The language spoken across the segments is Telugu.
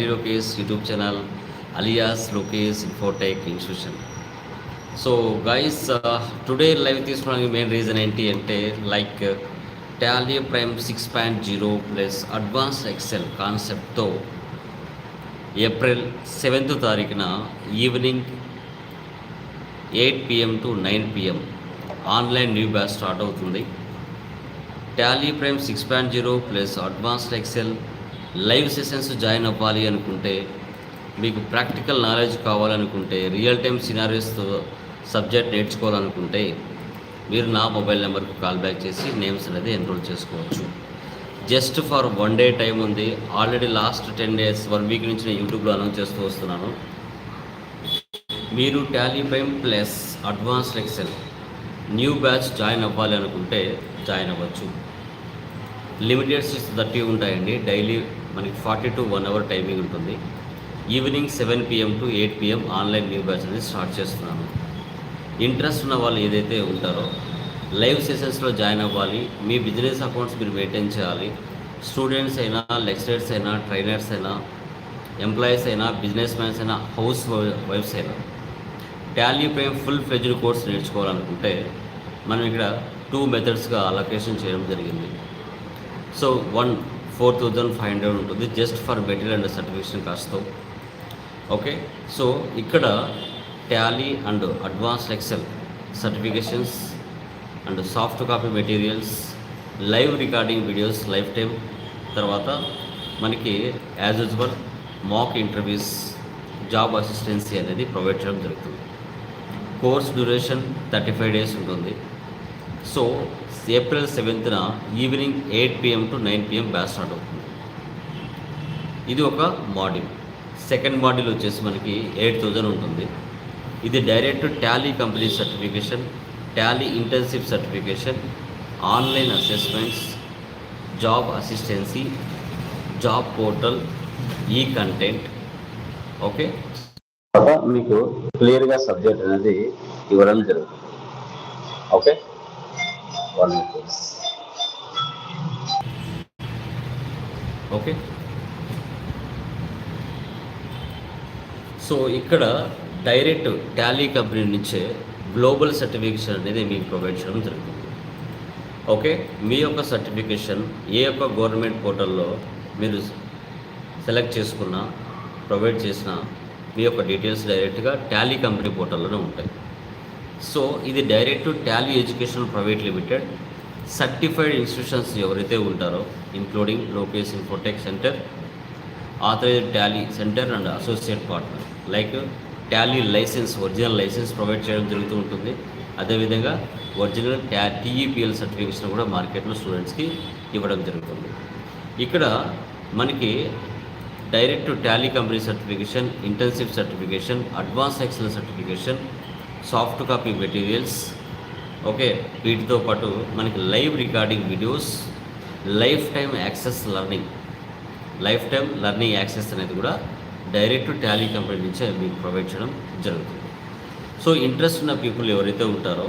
Ali Lokesh YouTube channel alias Lokesh Infotech institution so guys today live తీసుకోవడానికి మెయిన్ రీజన్ ఏంటి అంటే like Tally Prime six point zero plus advance Excel కాన్సెప్ట్తో ఏప్రిల్ సెవెంత్ తారీఖున evening eight PM to nine PM online new batch start అవుతుంది. Tally Prime six point zero plus advanced Excel live sessions join అవ్వాలి అనుకుంటే మీకు ప్రాక్టికల్ నాలెడ్జ్ కావాలనుకుంటే రియల్ టైమ్ సినారీస్తో సబ్జెక్ట్ నేర్చుకోవాలనుకుంటే మీరు నా మొబైల్ నెంబర్కి కాల్ బ్యాక్ చేసి నేమ్స్ అనేది ఎన్రోల్ చేసుకోవచ్చు. Just for one day time ఉంది. Already last ten days one week నుంచి నేను యూట్యూబ్లో అనౌన్స్ చేస్తూ వస్తున్నాను. మీరు Tally plus advanced Excel new batch join అవ్వాలి అనుకుంటే జాయిన్ అవ్వచ్చు. లిమిటెడ్ సీట్స్ థర్టీ ఉంటాయండి. డైలీ మనకి forty to one hour timing ఉంటుంది. Evening seven PM to eight PM online new batch అనేది స్టార్ట్ చేస్తున్నాను ఇంట్రెస్ట్ ఉన్న వాళ్ళు ఏదైతే ఉంటారో లైవ్ సెషన్స్లో జాయిన్ అవ్వాలి. మీ బిజినెస్ అకౌంట్స్ మీరు మెయింటైన్ చేయాలి. స్టూడెంట్స్ అయినా లెక్చరర్స్ అయినా ట్రైనర్స్ అయినా ఎంప్లాయీస్ అయినా బిజినెస్ మ్యాన్స్ అయినా హౌస్ వైఫ్స్ అయినా Tally Prime full fledged course నేర్చుకోవాలనుకుంటే మనం ఇక్కడ టూ మెథడ్స్గా అలొకేషన్ చేయడం జరిగింది. So one four thousand five hundred ఉంటుంది just for material and certification కాస్ట్తో okay so ఇక్కడ Tally and advanced Excel certifications and soft copy materials live recording videos life time తర్వాత మనకి as usual mock interviews job assistance అనేది ప్రొవైడ్ చేయడం జరుగుతుంది. Course duration thirty five days ఉంటుంది. So April సెవెంత్న evening eight PM to nine PM batch start అవుతుంది. ఇది ఒక మాడ్యూల్. సెకండ్ మాడ్యూల్ వచ్చేసి మనకి ఎయిట్ థౌజండ్ ఉంటుంది. ఇది direct Tally company certification Tally internship certification online assessments job assistance job portal ఈ కంటెంట్. ఓకే? మీకు క్లియర్గా సబ్జెక్ట్ అనేది ఇవ్వడం జరుగుతుంది. ఓకే? ఓకే. సో ఇక్కడ డైరెక్ట్ టాలీ కంపెనీ నుంచే గ్లోబల్ సర్టిఫికేషన్ అనేది మీకు ప్రొవైడ్ చేయడం జరుగుతుంది. ఓకే? మీ యొక్క సర్టిఫికేషన్ ఏ యొక్క గవర్నమెంట్ పోర్టల్లో మీరు సెలెక్ట్ చేసుకున్న ప్రొవైడ్ చేసిన మీ యొక్క డీటెయిల్స్ డైరెక్ట్గా టాలీ కంపెనీ పోర్టల్లోనే ఉంటాయి. సో ఇది direct Tally education private limited. Certified institutions ఎవరైతే ఉంటారో including Lokesh Infotech center authorized Tally center and associate partner. Like Tally license original license provide చేయడం జరుగుతూ ఉంటుంది. అదేవిధంగా ఒరిజినల్ ట్యా టీఈపిఎల్ సర్టిఫికేషన్ కూడా మార్కెట్లో స్టూడెంట్స్కి ఇవ్వడం జరుగుతుంది. ఇక్కడ మనకి direct Tally company certification internship certification advance Excel certification soft copy materials. Okay వీటితో పాటు మనకి live recording videos life time access learning. Life time learning access అనేది కూడా డైరెక్ట్ టాలీ కంపెనీ నుంచే మీకు ప్రొవైడ్ చేయడం జరుగుతుంది. సో ఇంట్రెస్ట్ ఉన్న పీపుల్ ఎవరైతే ఉంటారో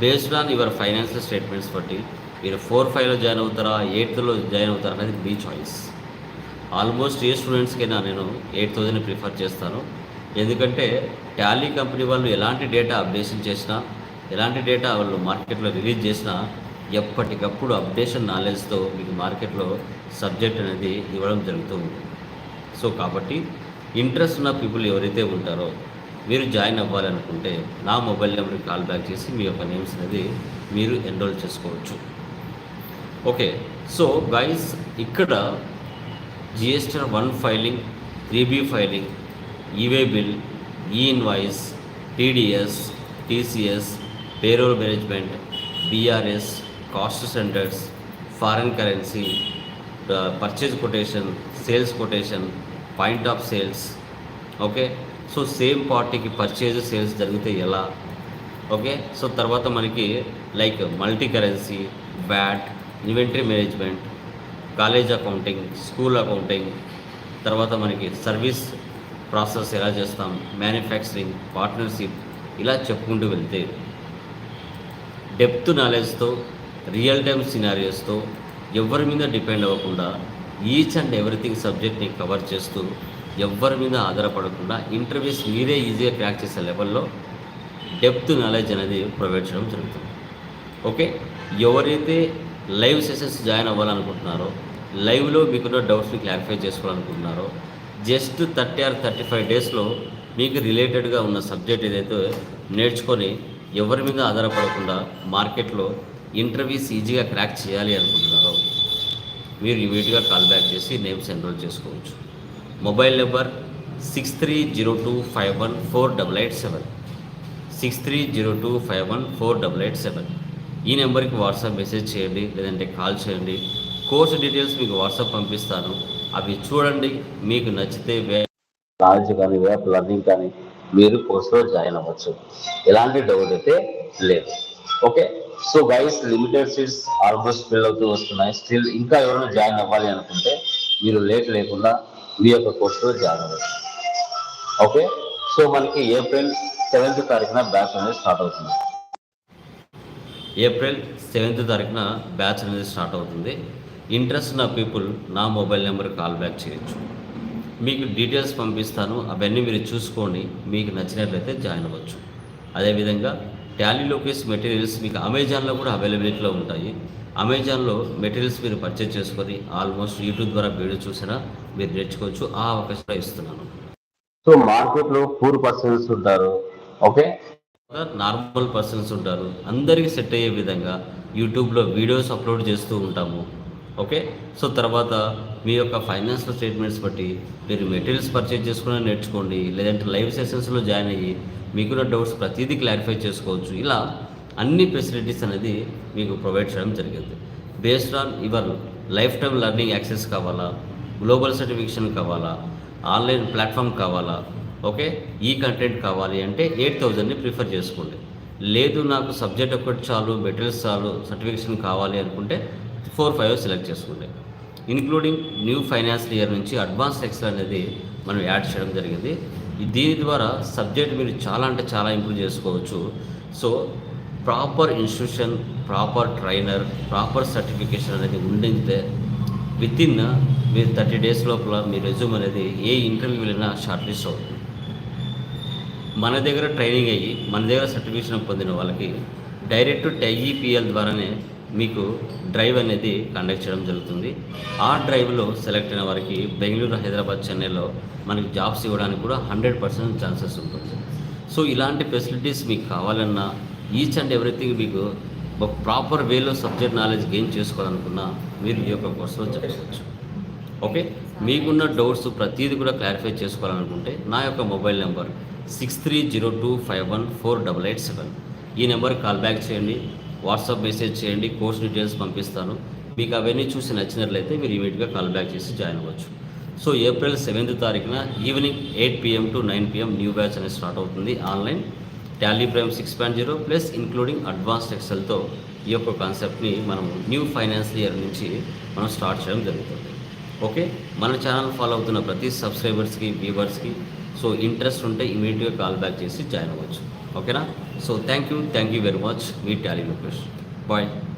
based on your financial statements బట్టి మీరు ఫోర్ ఫైవ్లో జాయిన్ అవుతారా ఎయిత్లో జాయిన్ అవుతారా అనేది మీ చాయిస్ ఆల్మోస్ట్ ఏ స్టూడెంట్స్కైనా నేను ఎయిట్ థౌజండ్ ప్రిఫర్ చేస్తాను. ఎందుకంటే టాలీ కంపెనీ వాళ్ళు ఎలాంటి డేటా అప్డేషన్ చేసినా ఎలాంటి డేటా వాళ్ళు మార్కెట్లో రిలీజ్ చేసినా ఎప్పటికప్పుడు అప్డేషన్ నాలెడ్జ్తో మీకు మార్కెట్లో సబ్జెక్ట్ అనేది ఇవ్వడం జరుగుతూ ఉంటుంది. సో కాబట్టి ఇంట్రెస్ట్ ఉన్న పీపుల్ ఎవరైతే ఉంటారో మీరు జాయిన్ అవ్వాలనుకుంటే నా మొబైల్ నెంబర్కి కాల్ బ్యాక్ చేసి మీ యొక్క నేమ్స్ అనేది మీరు ఎన్రోల్ చేసుకోవచ్చు. ఓకే సో గైస్ ఇక్కడ GST one filing three B filing e way bill e invoice TDS TCS payroll management BRS cost centers foreign currency purchase quotation sales quotation point of sales okay so same పార్టీకి పర్చేజ్ సేల్స్ జరిగితే ఎలా? ఓకే సో తర్వాత మనకి like multi currency batch inventory management college accounting school accounting తర్వాత మనకి సర్వీస్ ప్రాసెస్ ఎలా చేస్తాం? మ్యానుఫ్యాక్చరింగ్ పార్ట్నర్షిప్ ఇలా చెప్పుకుంటూ వెళ్తే డెప్త్ నాలెడ్జ్తో రియల్ టైమ్ సినారియోస్తో ఎవరి మీద డిపెండ్ అవ్వకుండా ఈచ్ అండ్ ఎవ్రీథింగ్ సబ్జెక్ట్ని కవర్ చేస్తూ ఎవరి మీద ఆధారపడకుండా ఇంటర్వ్యూస్ మీరే ఈజీగా క్రాక్ చేసే లెవెల్లో డెప్త్ నాలెడ్జ్ అనేది ప్రొవైడ్ చేయడం జరుగుతుంది. ఓకే? ఎవరైతే లైవ్ సెషన్స్ జాయిన్ అవ్వాలనుకుంటున్నారో లైవ్లో మీకున్న డౌట్స్ని clarify చేసుకోవాలనుకుంటున్నారో just thirty or thirty five డేస్లో మీకు రిలేటెడ్గా ఉన్న సబ్జెక్ట్ ఏదైతే నేర్చుకొని ఎవరి మీద ఆధారపడకుండా మార్కెట్లో ఇంటర్వ్యూస్ ఈజీగా క్రాక్ చేయాలి అనుకుంటున్నారో మీరు ఇమీడియట్గా కాల్ బ్యాక్ చేసి నేమ్స్ ఎన్రోల్ చేసుకోవచ్చు. Mobile number six three zero two five one four double eight seven six three zero two five one four double eight seven ఈ నెంబర్కి వాట్సాప్ మెసేజ్ చేయండి లేదంటే కాల్ చేయండి. కోర్స్ డీటెయిల్స్ మీకు వాట్సాప్ పంపిస్తాను. అవి చూడండి మీకు నచ్చితే వే నాలెడ్జ్ కానీ వే ఆఫ్ లర్నింగ్ కానీ మీరు కోర్సులో జాయిన్ అవ్వచ్చు. ఎలాంటి డౌట్ అయితే లేదు. Okay so guys limited seats almost fill అవుతూ వస్తున్నాయి. స్టిల్ ఇంకా ఎవరైనా జాయిన్ అవ్వాలి అనుకుంటే మీరు లేట్ లేకుండా మీ యొక్క కోర్సులో జాయిన్ అవ్వచ్చు. ఓకే సో మనకి ఏప్రిల్ సెవెంత్ తారీఖున బ్యాచ్ అనేది స్టార్ట్ అవుతుంది. ఏప్రిల్ సెవెంత్ తారీఖున బ్యాచ్ అనేది స్టార్ట్ అవుతుంది. ఇంట్రెస్ట్ ఉన్న పీపుల్ నా మొబైల్ నెంబర్ కాల్ బ్యాక్ చేయొచ్చు. మీకు డీటెయిల్స్ పంపిస్తాను. అవన్నీ మీరు చూసుకోండి. మీకు నచ్చినట్లయితే జాయిన్ అవ్వచ్చు. అదేవిధంగా టాలీ లోకేస్ మెటీరియల్స్ మీకు అమెజాన్లో కూడా అవైలబిలిటీలో ఉంటాయి. అమెజాన్లో మెటీరియల్స్ మీరు పర్చేజ్ చేసుకొని ఆల్మోస్ట్ యూట్యూబ్ ద్వారా వీడియో చూసినా మీరు నేర్చుకోవచ్చు. ఆ అవకాశం ఇస్తున్నాను. సో మార్కెట్లో పూర్ పర్సన్స్ ఉంటారు. ఓకే? నార్మల్ పర్సన్స్ ఉంటారు. అందరికీ సెట్ అయ్యే విధంగా యూట్యూబ్లో వీడియోస్ అప్లోడ్ చేస్తూ ఉంటాము. ఓకే? సో తర్వాత మీ యొక్క ఫైనాన్షియల్ స్టేట్మెంట్స్ బట్టి మీరు మెటీరియల్స్ పర్చేజ్ చేసుకుని నేర్చుకోండి లేదంటే లైవ్ సెషన్స్లో జాయిన్ అయ్యి మీకున్న డౌట్స్ ప్రతిదీ క్లారిఫై చేసుకోవచ్చు. ఇలా అన్ని ఫెసిలిటీస్ అనేది మీకు ప్రొవైడ్ చేయడం జరిగింది. Based on your life time learning access కావాలా? గ్లోబల్ సర్టిఫికేషన్ కావాలా? ఆన్లైన్ ప్లాట్ఫామ్ కావాలా? ఓకే? ఈ కంటెంట్ కావాలి అంటే ఎయిట్ థౌజండ్ని ప్రిఫర్ చేసుకోండి. లేదు నాకు సబ్జెక్ట్ ఒకటి చాలు మెటీరియల్స్ చాలు సర్టిఫికేషన్ కావాలి అనుకుంటే ఫోర్ ఫైవ్ సెలెక్ట్ చేసుకోండి ఇన్క్లూడింగ్ న్యూ ఫైనాన్షియల్ ఇయర్ నుంచి అడ్వాన్స్ ఎక్సెల్ అనేది మనం యాడ్ చేయడం జరిగింది. దీని ద్వారా సబ్జెక్ట్ మీరు చాలా అంటే చాలా ఇంప్రూవ్ చేసుకోవచ్చు. So proper institution proper trainer proper certification అనేది ఉండితే విత్ ఇన్ మీరు థర్టీ డేస్ లోపల మీ రెజ్యూమ్ అనేది ఏ ఇంటర్వ్యూ వెళ్ళినా షార్ట్ లిస్ట్ అవుతుంది. మన దగ్గర ట్రైనింగ్ అయ్యి మన దగ్గర సర్టిఫికేషన్ పొందిన వాళ్ళకి డైరెక్ట్ టైఈపిఎల్ ద్వారానే మీకు డ్రైవ్ అనేది కండక్ట్ చేయడం జరుగుతుంది. ఆ డ్రైవ్లో సెలెక్ట్ అయిన వారికి బెంగళూరు హైదరాబాద్ చెన్నైలో మనకి జాబ్స్ ఇవ్వడానికి కూడా హండ్రెడ్ పర్సెంట్ ఛాన్సెస్ ఉంటుంది. సో ఇలాంటి ఫెసిలిటీస్ మీకు కావాలన్నా ఈచ్ అండ్ ఎవ్రీథింగ్ మీకు ఒక ప్రాపర్ వేలో సబ్జెక్ట్ నాలెడ్జ్ గెయిన్ చేసుకోవాలనుకున్నా మీరు ఈ యొక్క కోర్సులో చేసుకోవచ్చు ఓకే మీకున్న డౌట్స్ ప్రతిదీ కూడా క్లారిఫై చేసుకోవాలనుకుంటే నా యొక్క mobile number six three zero two five one four double eight seven ఈ నెంబర్కి కాల్ బ్యాక్ చేయండి. వాట్సాప్ మెసేజ్ చేయండి కోర్స్ డీటెయిల్స్ పంపిస్తాను. మీకు అవన్నీ చూసి నచ్చినట్లయితే మీరు ఇమీడియట్గా కాల్ బ్యాక్ చేసి జాయిన్ అవ్వచ్చు. సో ఏప్రిల్ సెవెంత్ తారీఖున evening eight PM to nine PM new batch అనేది స్టార్ట్ అవుతుంది. Online Tally Prime six point zero plus including advanced ఎక్సెల్తో ఈ యొక్క కాన్సెప్ట్ని మనం న్యూ ఫైనాన్స్ ఇయర్ నుంచి మనం స్టార్ట్ చేయడం జరుగుతుంది. ఓకే? మన ఛానల్ ఫాలో అవుతున్న ప్రతి సబ్స్క్రైబర్స్కి వ్యూవర్స్కి సో ఇంట్రెస్ట్ ఉంటే ఇమీడియట్గా కాల్ బ్యాక్ చేసి జాయిన్ అవ్వచ్చు. okay na? So thank you. Thank you very much. Meet ali lokesh bye.